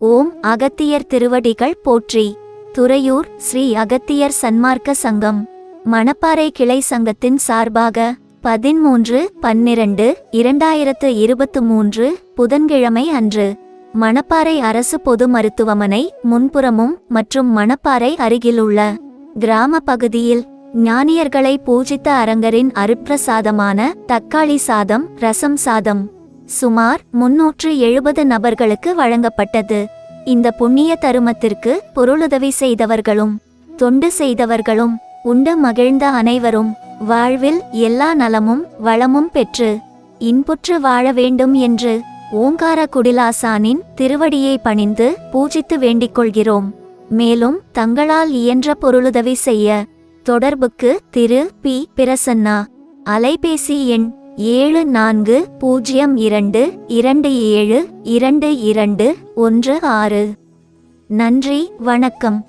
ஓம் அகத்தியர் திருவடிகள் போற்றி. துறையூர் ஸ்ரீ அகத்தியர் சன்மார்க்க சங்கம். மணப்பாறை கிளை சங்கத்தின் சார்பாக பதிமூன்று பன்னிரண்டு இரண்டாயிரத்து இருபத்து மூன்று புதன்கிழமை அன்று மணப்பாறை அரசு பொது மருத்துவமனை முன்புறமும் மற்றும் மணப்பாறை அருகிலுள்ள கிராம பகுதியில் ஞானியர்களை பூஜித்த அரங்கரின் அருப்பிரசாதமான தக்காளி சாதம் ரசம் சாதம் சுமார் முன்னூற்று எழுபது நபர்களுக்கு வழங்கப்பட்டது. இந்த புண்ணிய தருமத்திற்கு பொருளுதவி செய்தவர்களும் தொண்டு செய்தவர்களும் உண்டு மகிழ்ந்த அனைவரும் வாழ்வில் எல்லா நலமும் வளமும் பெற்று இன்புற்று வாழ வேண்டும் என்று ஓங்கார குடிலாசானின் திருவடியை பணிந்து பூஜித்து வேண்டிக் கொள்கிறோம் மேலும் தங்களால் இயன்ற பொருளுதவி செய்ய தொடர்புக்கு திரு பி பிரசன்னா அலைபேசி எண் ஏழு நான்கு பூஜ்ஜியம் இரண்டு இரண்டு ஏழு இரண்டு இரண்டு ஒன்று ஆறு. நன்றி வணக்கம்.